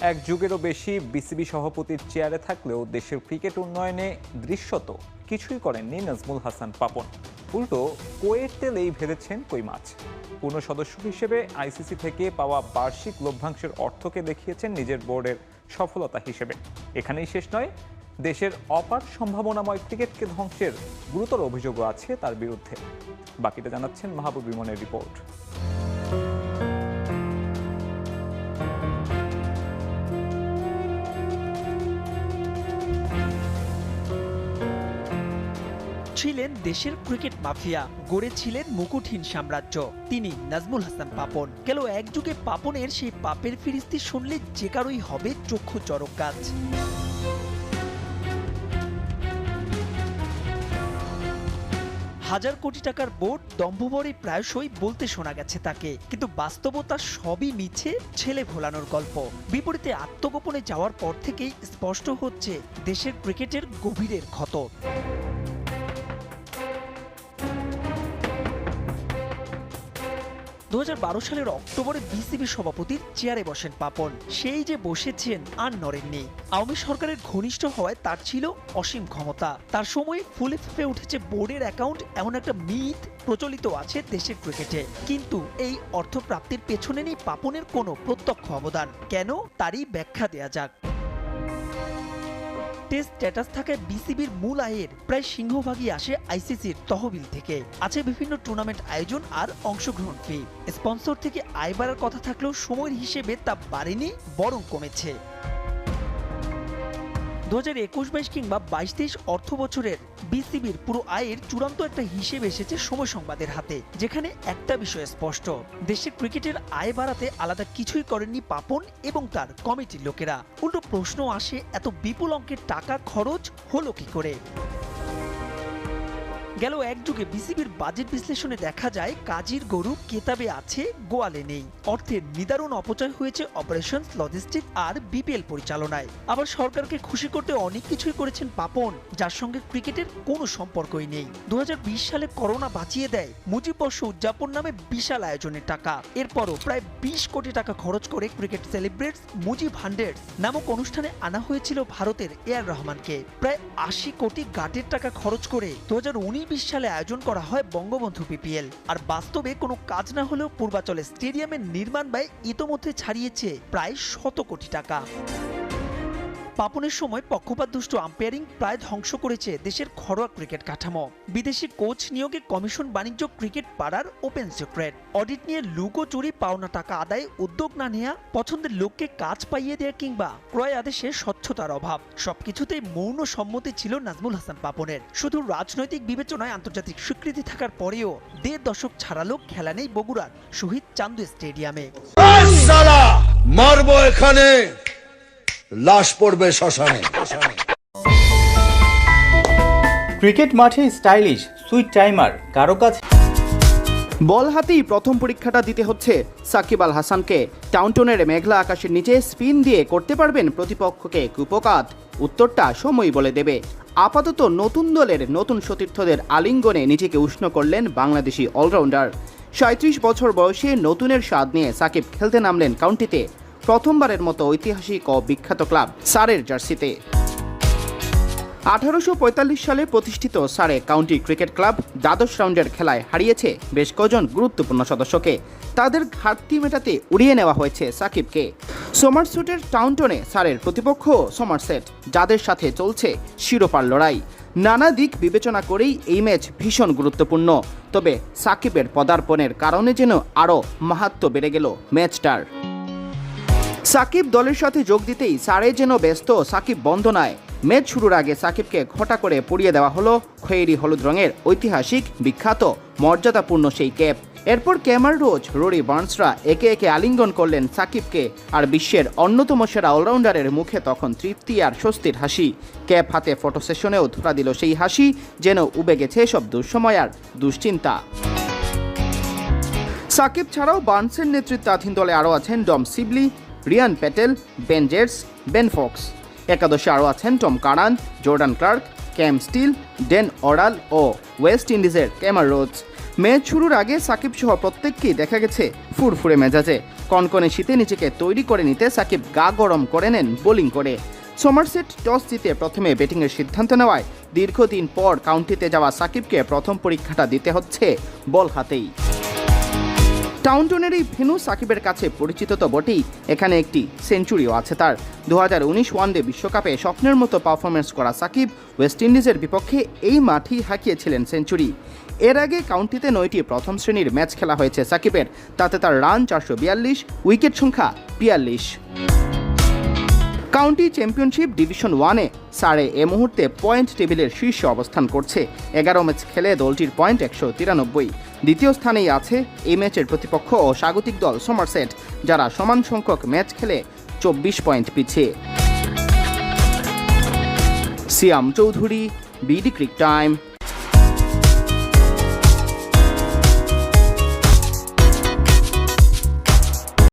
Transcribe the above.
এক যুগেরও বেশি বিসিবি সভাপতির চেয়ারে থাকলেও দেশের ক্রিকেট উন্নয়নে দৃশ্যত কিছুই করেননি নাজমুল হাসান পাপন। উল্টো, কোয়ের তেলেই ভেবেছেন কই মাছ। পূর্ণ সদস্য হিসেবে আইসিসি থেকে পাওয়া বার্ষিক লভ্যাংশের অর্থকে দেখিয়েছেন নিজের বোর্ডের সফলতা হিসেবে। এখানেই শেষ নয়, দেশের অপার সম্ভাবনাময় ক্রিকেটকে ধ্বংসের গুরুতর অভিযোগও আছে তার বিরুদ্ধে। বাকিটা জানাচ্ছেন মাহবুব বিমনের রিপোর্ট। ছিলেন দেশের ক্রিকেট মাফিয়া, গড়েছিলেন মুকুটহীন সাম্রাজ্য। তিনি নাজমুল হাসান পাপন। গেল এক যুগে পাপনের সেই পাপের ফিরিস্তি শুনলে যে কারোই হবে চক্ষু চরক গাছ। হাজার কোটি টাকার বোর্ড দম্ভভরে প্রায়শই বলতে শোনা গেছে তাকে, কিন্তু বাস্তবতা সবই মিছে, ছেলে ভোলানোর গল্প। বিপরীতে আত্মগোপনে যাওয়ার পর থেকেই স্পষ্ট হচ্ছে, দেশের ক্রিকেটের গভীরের ক্ষত। দু হাজার বারো সালের অক্টোবরে বিসিবি সভাপতির চেয়ারে বসেন পাপন। সেই যে বসেছেন আর নড়েননি। আওয়ামী সরকারের ঘনিষ্ঠ হওয়ায় তার ছিল অসীম ক্ষমতা। তার সময় ফুলে ফেপে উঠেছে বোর্ডের অ্যাকাউন্ট, এমন একটা মিথ প্রচলিত আছে দেশের ক্রিকেটে। কিন্তু এই অর্থ প্রাপ্তির পেছনে নেই পাপনের কোনো প্রত্যক্ষ অবদান। কেন? তারই ব্যাখ্যা দেয়া যাক। টেস্ট স্ট্যাটাস থাকে বিসিবির মূল আয়ের। প্রায় সিংহভাগই আসে আইসিসির তহবিল থেকে। আছে বিভিন্ন টুর্নামেন্ট আয়োজন আর অংশগ্রহণ ফি। স্পন্সর থেকে আয় বাড়ার কথা থাকলেও সময়ের হিসেবে তা বাড়েনি, বরং কমেছে। দু হাজার একুশ বাইশ কিংবা বাইশ তেইশ অর্থ বছরের বিসিবির পুরো আয়ের চূড়ান্ত একটা হিসেব এসেছে সময় সংবাদের হাতে, যেখানে একটা বিষয় স্পষ্ট। দেশের ক্রিকেটের আয় বাড়াতে আলাদা কিছুই করেননি পাপন এবং তার কমিটির লোকেরা। উল্টো প্রশ্ন আসে, এত বিপুল অঙ্কের টাকা খরচ হলো কি করে? গেল এক যুগে বিসিবির বাজেট বিশ্লেষণে দেখা যায়, কাজীর গরু কেতাবে আছে, গোয়ালে নেই। অর্থের নিদারুণ অপচয় হয়েছে অপারেশন লজিস্টিক আর বিপিএল পরিচালনায়। আবার সরকারকে খুশি করতে অনেক কিছুই করেছেন পাপন, যার সঙ্গে ক্রিকেটের কোনো সম্পর্কই নেই। দু হাজার বিশ সালে করোনা বাঁচিয়ে দেয়, মুজিব বর্ষ উদযাপন নামে বিশাল আয়োজনের টাকা। এরপরও প্রায় বিশ কোটি টাকা খরচ করে ক্রিকেট সেলিব্রেটস মুজিব হান্ড্রেডস নামক অনুষ্ঠানে আনা হয়েছিল ভারতের এ আর রহমানকে। প্রায় আশি কোটি গাটের টাকা খরচ করে দু হাজার উনিশ বিশ সালে আয়োজন করা হয় বঙ্গবন্ধু পিপিএল আর বাস্তবে কোনো কাজ না হলেও পূর্বাচলে স্টেডিয়ামের নির্মাণ ব্যয় ইতোমধ্যে ছাড়িয়েছে প্রায় শত কোটি টাকা। পাপনের সময় পক্ষপাত দুষ্ট আম্পায়ারিং প্রায় ধ্বংস করেছে দেশের ঘরোয়া ক্রিকেট কাঠামো। বিদেশি কোচ নিয়োগে কমিশন বাণিজ্য ক্রিকেট পাড়ার ওপেন সিক্রেট। অডিট নিয়ে লুকো চুরি, পাওনা টাকা আদায়, উদ্যোগ না নেয়া, পছন্দের লোককে কাজ পাইয়ে দেয়া কিংবা ক্রয় আদেশে স্বচ্ছতার অভাব। সবকিছুতেই মৌন সম্মতি ছিল নাজমুল হাসান পাপনের। শুধু রাজনৈতিক বিবেচনায় আন্তর্জাতিক স্বীকৃতি থাকার পরেও দেড় দশক ছাড়ালো খেলা নেই বগুড়ার শহীদ চান্দু স্টেডিয়ামে। মারবো এখানে লাশ পড়বে শ্মশানে। ক্রিকেট মাঠে স্টাইলিশ সুইট টাইমার কারও কাছে বল হাতেই প্রথম পরীক্ষাটা দিতে হচ্ছে সাকিব আল হাসানকে। টাউনটনের মেঘলা আকাশের নিচে স্পিন দিয়ে করতে পারবেন প্রতিপক্ষকে কুপকাত। উত্তরটা সময় বলে দেবে। আপাতত নতুন দলের নতুন সতীর্থদের আলিঙ্গনে নিজেকে উষ্ণ করলেন বাংলাদেশি অলরাউন্ডার। সাঁত্রিশ বছর বয়সে নতুনের স্বাদ নিয়ে সাকিব খেলতে নামলেন কাউন্টিতে। প্রথমবারের মতো ঐতিহাসিক ও বিখ্যাত ক্লাব সারের জার্সিতে। আঠারোশো পঁয়তাল্লিশ সালে প্রতিষ্ঠিত সারে কাউন্টি ক্রিকেট ক্লাব দ্বাদশ রাউন্ডের খেলায় হারিয়েছে বেশ কজন গুরুত্বপূর্ণ সদস্যকে। তাদের ঘাটতি মেটাতে উড়িয়ে নেওয়া হয়েছে সাকিবকে। সোমারসুটের টাউনটনে সারের প্রতিপক্ষ সোমারসেট যাদের সাথে চলছে শিরোপার লড়াই। নানা দিক বিবেচনা করেই এই ম্যাচ ভীষণ গুরুত্বপূর্ণ। তবে সাকিবের পদার্পণের কারণে যেন আরও মাহাত্ম বেড়ে গেল ম্যাচটার। সাকিব দলের সাথে যোগ দিতেই সারে যেন ব্যস্ত সাকিব বন্দনায় ম্যাচ শুরুর আগে সাকিবকে ঘটা করে পুড়িয়ে দেওয়া হলো খয়েরি হলুদ রঙের ঐতিহাসিক বিখ্যাত, মর্যাদাপূর্ণ সেই ক্যাপ। এরপর ক্যামার রোজ, রোরি বার্নসরা একে একে আলিঙ্গন করলেন সাকিবকে আর বিশ্বের অন্যতম সেরা অলরাউন্ডারের মুখে তখন তৃপ্তি আর স্বস্তির হাসি। ক্যাপ হাতে ফটো সেশনেও ধরা দিল সেই হাসি যেন উবে গেছে সব দুঃসময় আর দুশ্চিন্তা। সাকিব ছাড়াও বার্নসের নেতৃত্বাধীন দলে আরও আছেন Dom Sibley Ryan Patel, Ben jets, Ben Fox. একাদশে আরও আছেন Tom Curran, Jordan Clark, Cam Steel, Dan oral ও ওয়েস্ট ইন্ডিজের ক্যামার রোজ ম্যাচ শুরুর আগে সাকিব সহ প্রত্যেককেই দেখা গেছে ফুরফুরে মেজাজে। কনকনে শীতে নিজেকে তৈরি করে নিতে সাকিব গা গরম করে নেন বোলিং করে। সোমারসেট টস জিতে প্রথমে ব্যাটিংয়ের সিদ্ধান্ত নেওয়ায় দীর্ঘদিন পর কাউন্টিতে যাওয়া সাকিবকে প্রথম পরীক্ষাটা দিতে হচ্ছে বল হাতেই টাউনটনের এই ভেনু সাকিবের কাছে পরিচিত তো বটেই। এখানে একটি সেঞ্চুরিও আছে তার। দু হাজার উনিশ ওয়ানডে বিশ্বকাপে স্বপ্নের মতো পারফরমেন্স করা সাকিব ওয়েস্ট ইন্ডিজের বিপক্ষে এই মাঠেই হাঁকিয়েছিলেন সেঞ্চুরি। এর আগে কাউন্টিতে নয়টি প্রথম শ্রেণির ম্যাচ খেলা হয়েছে সাকিবের। তাতে তার রান চারশো বিয়াল্লিশ, উইকেট সংখ্যা বিয়াল্লিশ। কাউন্টি চ্যাম্পিয়নশিপ ডিভিশন ওয়ানে সারে এ মুহূর্তে পয়েন্ট টেবিলের শীর্ষে অবস্থান করছে। এগারো ম্যাচ খেলে দলটির পয়েন্ট একশো তিরানব্বই। দ্বিতীয় স্থানেই আছে এই ম্যাচের প্রতিপক্ষ ও স্বাগতিক দল সোমারসেট, যারা সমান সংখ্যক ম্যাচ খেলে চব্বিশ পয়েন্ট পিছিয়ে। Siam Chowdhury, BD cric time.